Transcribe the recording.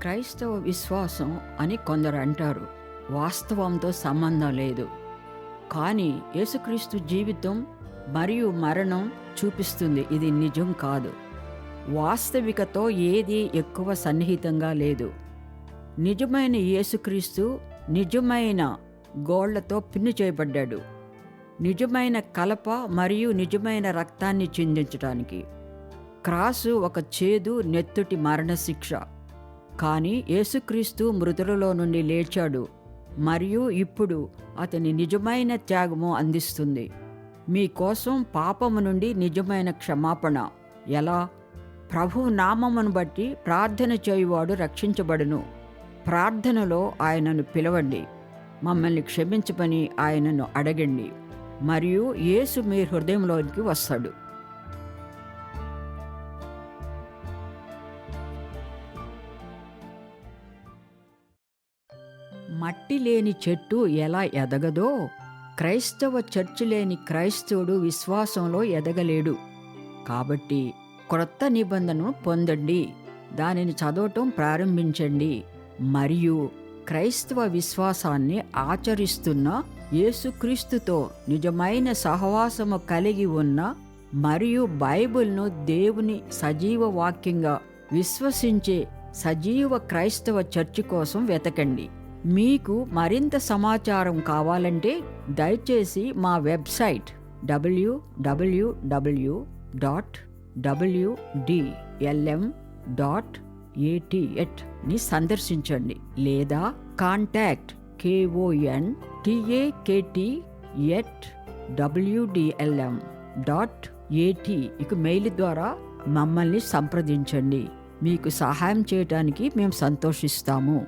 క్రైస్తవ విశ్వాసం అని కొందరు అంటారు. వాస్తవంతో సంబంధం లేదు. కానీ యేసుక్రీస్తు జీవితం మరియు మరణం చూపిస్తుంది. ఇది నిజం కాదు. వాస్తవికతో ఏది ఎక్కువ సన్నిహితంగా లేదు. నిజమైన యేసుక్రీస్తు నిజమైన గోళ్ళతో పిన్ను చేయబడ్డాడు. నిజమైన కలప మరియు నిజమైన రక్తాన్ని చిందించడానికి క్రాసు ఒక చేదు నెత్తుటి మరణశిక్ష. కానీ యేసుక్రీస్తు మృతులలో నుండి లేచాడు. మరియు ఇప్పుడు అతని నిజమైన త్యాగము అందిస్తుంది. మీకోసం పాపము నుండి నిజమైన క్షమాపణ. ఎలా? ప్రభు నామమును బట్టి ప్రార్థన చేయువాడు రక్షించబడును. ప్రార్థనలో ఆయనను పిలవండి. మమ్మల్ని క్షమించమని ఆయనను అడగండి. మరియు యేసు మీ హృదయంలోనికి వస్తాడు. మట్టి లేని చెట్టు ఎలా ఎదగదో క్రైస్తవ చర్చి లేని క్రైస్తవుడు విశ్వాసంలో ఎదగలేడు. కాబట్టి క్రొత్త నిబంధనను పొందండి. దానిని చదవటం ప్రారంభించండి. మరియు క్రైస్తవ విశ్వాసాన్ని ఆచరిస్తున్న యేసుక్రీస్తుతో నిజమైన సహవాసము కలిగి ఉన్న మరియు బైబిల్ను దేవుని సజీవ వాక్యంగా విశ్వసించే సజీవ క్రైస్తవ చర్చి కోసం వెతకండి. మీకు మరింత సమాచారం కావాలంటే దయచేసి మా website W W W dot W D L M dot ఏటీఎట్ని సందర్శించండి లేదా contact K O N T A K T at W D L M dot A T ఇక మెయిల్ ద్వారా మమ్మల్ని సంప్రదించండి. మీకు సహాయం చేయడానికి మేము సంతోషిస్తాము.